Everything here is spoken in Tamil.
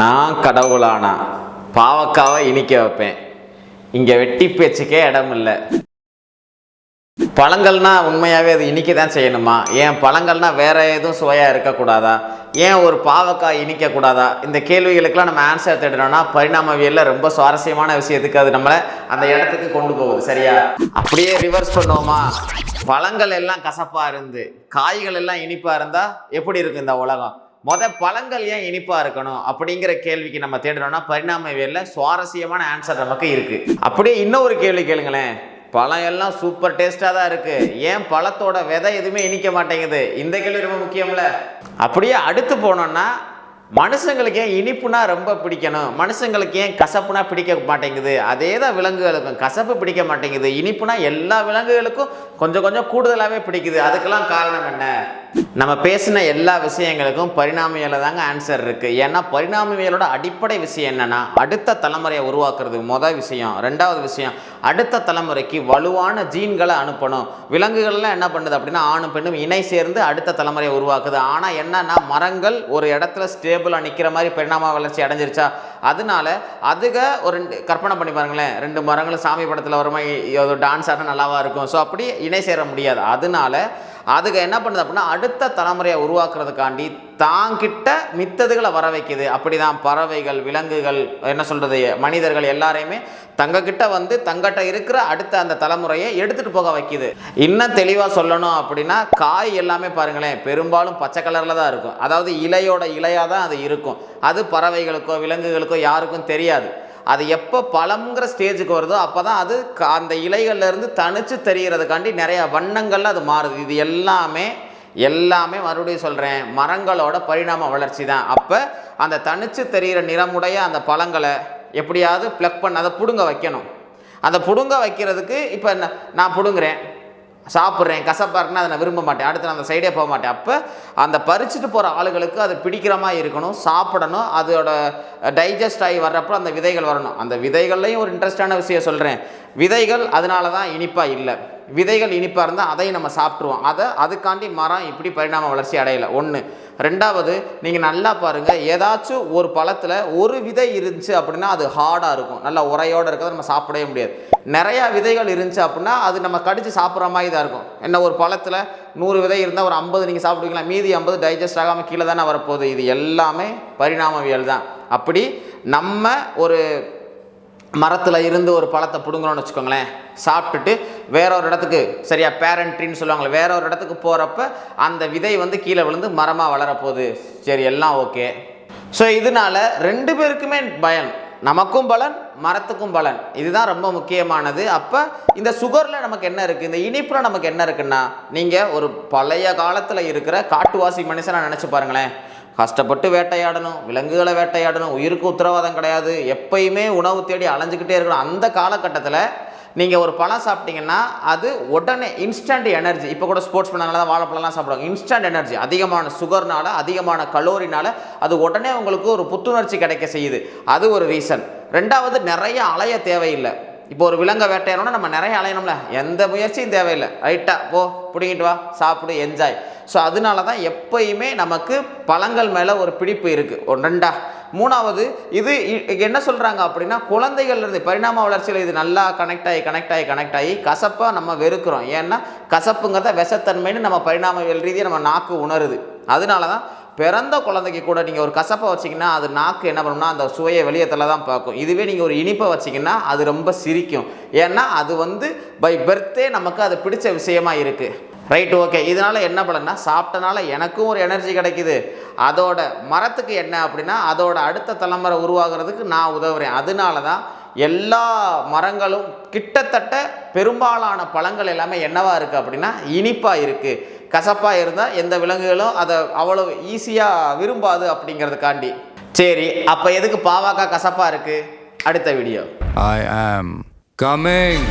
நான் கடவுளானா? பாவக்காவை இனிக்க வைப்பேன். இங்கே வெட்டி பேச்சுக்கே இடம் இல்லை பழங்கள்னா உண்மையாகவே அது இனிக்க தான் செய்யணுமா? ஏன் பழங்கள்னா வேற எதுவும் சுவையாக இருக்கக்கூடாதா? ஏன் ஒரு பாவக்காய் இனிக்கக்கூடாதா? இந்த கேள்விகளுக்கெல்லாம் நம்ம ஆன்சர் தேடணும்னா பரிணாமவியலில் ரொம்ப சுவாரஸ்யமான விஷயத்துக்கு அது நம்மளை அந்த இடத்துக்கு கொண்டு போகுது. சரியா? அப்படியே ரிவர்ஸ் பண்ணுவோமா? பழங்கள் எல்லாம் கசப்பாக இருந்து காய்கள் எல்லாம் இனிப்பாக இருந்தால் எப்படி இருக்கும் இந்த உலகம்? முத பழங்கள் ஏன் இனிப்பாக இருக்கணும் அப்படிங்கிற கேள்விக்கு நம்ம தேடணும்னா பரிணாமவியல்ல சுவாரஸ்யமான ஆன்சர் நமக்கு இருக்குது அப்படியே இன்னொரு கேள்வி கேளுங்களேன். பழம் எல்லாம் சூப்பர் டேஸ்ட்டாக தான் இருக்குது ஏன் பழத்தோட விதை எதுவுமே இனிக்க மாட்டேங்குது? இந்த கேள்வி ரொம்ப முக்கியம்ல. அப்படியே அடுத்து போனோம்னா மனுஷங்களுக்கு ஏன் இனிப்புனா ரொம்ப பிடிக்கணும்? மனுஷங்களுக்கு ஏன் கசப்புனா பிடிக்க மாட்டேங்குது? அதே தான் விலங்குகளுக்கும். கசப்பு பிடிக்க மாட்டேங்குது. இனிப்புனா எல்லா விலங்குகளுக்கும் கொஞ்சம் கொஞ்சம் கூடுதலாகவே பிடிக்குது. அதுக்கெல்லாம் காரணம் என்ன? நம்ம பேசின எல்லா விஷயங்களுக்கும் பரிணாமியல தாங்க ஆன்சர் இருக்கு. ஏன்னா பரிணாமியலோட அடிப்படை விஷயம் என்னன்னா அடுத்த தலைமுறையை உருவாக்குறது மொதல் விஷயம். ரெண்டாவது விஷயம் அடுத்த தலைமுறைக்கு வலுவான ஜீன்களை அனுப்பணும். விலங்குகள்லாம் என்ன பண்ணுது அப்படின்னா ஆணும் பெண்ணும் இணை சேர்ந்து அடுத்த தலைமுறையை உருவாக்குது. ஆனால் என்னன்னா மரங்கள் ஒரு இடத்துல ஸ்டேபிளாக நிற்கிற மாதிரி பரிணாம வளர்ச்சி அடைஞ்சிருச்சா? அதனால அதுக ஒரு ரெண்டு கற்பனை பண்ணி பாருங்களேன். ரெண்டு மரங்களும் சாமி படத்தில் வருமா டான்ஸ் ஆட நல்லாவா இருக்கும். ஸோ அப்படி இணை சேர முடியாது. அதனால அதுக்கு என்ன பண்ணுது அப்படின்னா அடுத்த தலைமுறையை உருவாக்குறதுக்காண்டி தாங்கிட்ட மித்ததுகளை வர வைக்குது. அப்படிதான் பறவைகள் விலங்குகள் என்ன சொல்கிறது மனிதர்கள் எல்லாரையுமே தங்கக்கிட்ட வந்து தங்கிட்ட இருக்கிற அடுத்த அந்த தலைமுறையை எடுத்துகிட்டு போக வைக்குது. இன்னும் தெளிவாக சொல்லணும் அப்படின்னா காய் எல்லாமே பாருங்களேன் பெரும்பாலும் பச்சை கலரில் தான் இருக்கும். அதாவது இலையோட இலையாக தான் அது இருக்கும். அது பறவைகளுக்கோ விலங்குகளுக்கோ யாருக்கும் தெரியாது. அது எப்போ பழம்ங்கிற ஸ்டேஜுக்கு வருதோ அப்போ தான் அது க- அந்த இலைகள்லேருந்து தனித்து தெரிகிறதுக்காண்டி நிறையா நிறைய வண்ணங்கள்ல அது மாறுது. இது எல்லாமே எல்லாமே மறுபடியும் சொல்கிறேன் மரங்களோட பரிணாம வளர்ச்சி தான். அப்போ அந்த தனித்து தெரிகிற நிறமுடைய அந்த பழங்களை எப்படியாவது ப்ளக் பண்ண அதை பிடுங்க வைக்கணும். அந்த பிடுங்க வைக்கிறதுக்கு இப்போ நான் பிடுங்குறேன். சாப்பிட்றேன் கசப்பாக இருக்குன்னா அதை நான் விரும்ப மாட்டேன். அடுத்து நான் அந்த சைடே போக மாட்டேன். அப்போ அந்த பறிச்சுட்டு போகிற ஆளுகளுக்கு அது பிடிக்கிற மாதிரி இருக்கணும் சாப்பிடணும் அதோட டைஜஸ்ட் ஆகி வர்றப்போ அந்த விதைகள் வரணும். அந்த விதைகள்லையும் ஒரு இன்ட்ரெஸ்டான விஷயம் சொல்கிறேன் விதைகள் அதனால தான் இனிப்பாக இல்லை. விதைகள் இனிப்பாக இருந்தால் அதையும் நம்ம சாப்பிட்ருவோம் அதை அதுக்காண்டி மரம் இப்படி பரிணாம வளர்ச்சி அடையலை. ஒன்று ரெண்டாவது நீங்கள் நல்லா பாருங்கள் ஏதாச்சும் ஒரு பழத்தில் ஒரு விதை இருந்துச்சு அப்படின்னா அது ஹார்டாக இருக்கும். நல்லா உரையோடு இருக்கிறத நம்ம சாப்பிடவே முடியாது. நிறையா விதைகள் இருந்துச்சு அப்படின்னா அது நம்ம கடித்து சாப்பிட்ற மாதிரி தான் இருக்கும். என்ன ஒரு பழத்தில் நூறு விதை இருந்தால் ஒரு ஐம்பது நீங்கள் சாப்பிடுவீங்களா? மீதி ஐம்பது டைஜஸ்ட் ஆகாமல் கீழே தானே வரப்போகுது. இது எல்லாமே பரிணாமவியல் தான். அப்படி நம்ம ஒரு மரத்தில் இருந்து ஒரு பழத்தை பிடுங்குறோன்னு வச்சுக்கோங்களேன். சாப்பிட்டுட்டு வேற ஒரு இடத்துக்கு சரியா பேரண்ட்ரின்னு சொல்லுவாங்களே வேற ஒரு இடத்துக்கு போகிறப்ப அந்த விதை வந்து கீழே விழுந்து மரமாக வளரப்போகுது. சரி எல்லாம் ஓகே ஸோ இதனால ரெண்டு பேருக்குமே பயன் நமக்கும் பலன் மரத்துக்கும் பலன். இதுதான் ரொம்ப முக்கியமானது. அப்போ இந்த சுகரில் நமக்கு என்ன இருக்குது இந்த இனிப்பில் நமக்கு என்ன இருக்குன்னா நீங்கள் ஒரு பழைய காலத்தில் இருக்கிற காட்டுவாசி மனுஷனை நினச்சி பாருங்களேன். கஷ்டப்பட்டு வேட்டையாடணும் விலங்குகளை வேட்டையாடணும் உயிருக்கு உத்தரவாதம் கிடையாது. எப்பயுமே உணவு தேடி அலைஞ்சிக்கிட்டே இருக்கணும். அந்த காலகட்டத்தில் நீங்கள் ஒரு பழம் சாப்பிட்டீங்கன்னா அது உடனே இன்ஸ்டன்ட் எனர்ஜி இப்போ கூட ஸ்போர்ட்ஸ் பண்ணனால தான் வாழைப்பழம்லாம் சாப்பிடுவாங்க. இன்ஸ்டன்ட் எனர்ஜி அதிகமான சுகர்னால அதிகமான கலோரினால அது உடனே உங்களுக்கு ஒரு புத்துணர்ச்சி கிடைக்க செய்யுது. அது ஒரு ரீசன் ரெண்டாவது நிறைய அலைய தேவையில்லை. இப்போ ஒரு விலங்கை வேட்டையாடணும்னா நம்ம நிறைய அலையணும்ல. எந்த முயற்சியும் தேவையில்லை. ரைட்டாக போ பிடிங்கிட்டு வா சாப்பிடு என்ஜாய் ஸோ அதனால தான் எப்பயுமே நமக்கு பழங்கள் மேலே ஒரு பிடிப்பு இருக்குது ஒன்றண்டா மூணாவது இது இ- என்ன சொல்கிறாங்க அப்படின்னா குழந்தைகள் இருந்து பரிணாம வளர்ச்சியில் இது நல்லா கனெக்ட் ஆகி கனெக்ட் ஆகி கனெக்ட் ஆகி கசப்பாக நம்ம வெறுக்கிறோம். ஏன்னா கசப்புங்கிறத விஷத்தன்மைன்னு நம்ம பரிணாமவியல் ரீதியாக நம்ம நாக்கு உணருது. அதனால தான் பிறந்த குழந்தைக்கு கூட நீங்கள் ஒரு கசப்பை வச்சிங்கன்னா அது நாக்கு என்ன பண்ணும்னா அந்த சுவையை வெளியத்தில் தான் பார்க்கும். இதுவே நீங்கள் ஒரு இனிப்பை வச்சிங்கன்னா அது ரொம்ப சிரிக்கும். ஏன்னா அது வந்து பை பர்த்தே நமக்கு அது பிடிச்ச விஷயமா இருக்குது ரைட் ஓகே இதனால் என்ன பலன்னா சாப்பிட்டனால எனக்கும் ஒரு எனர்ஜி கிடைக்குது. அதோட மரத்துக்கு என்ன அப்படின்னா அதோட அடுத்த தலைமுறை உருவாகிறதுக்கு நான் உதவுறேன். அதனால தான் எல்லா மரங்களும் கிட்டத்தட்ட பெரும்பாலான பழங்கள் எல்லாமே என்னவாக இருக்குது அப்படின்னா இனிப்பாக இருக்குது கசப்பாக இருந்தால் எந்த விலங்குகளும் அதை அவ்வளோ ஈஸியாக விரும்பாது அப்படிங்கிறதுக்காண்டி. சரி அப்போ எதுக்கு பாவாக்கா கசப்பாக இருக்குது அடுத்த வீடியோ ஐ ஆம் கமிங்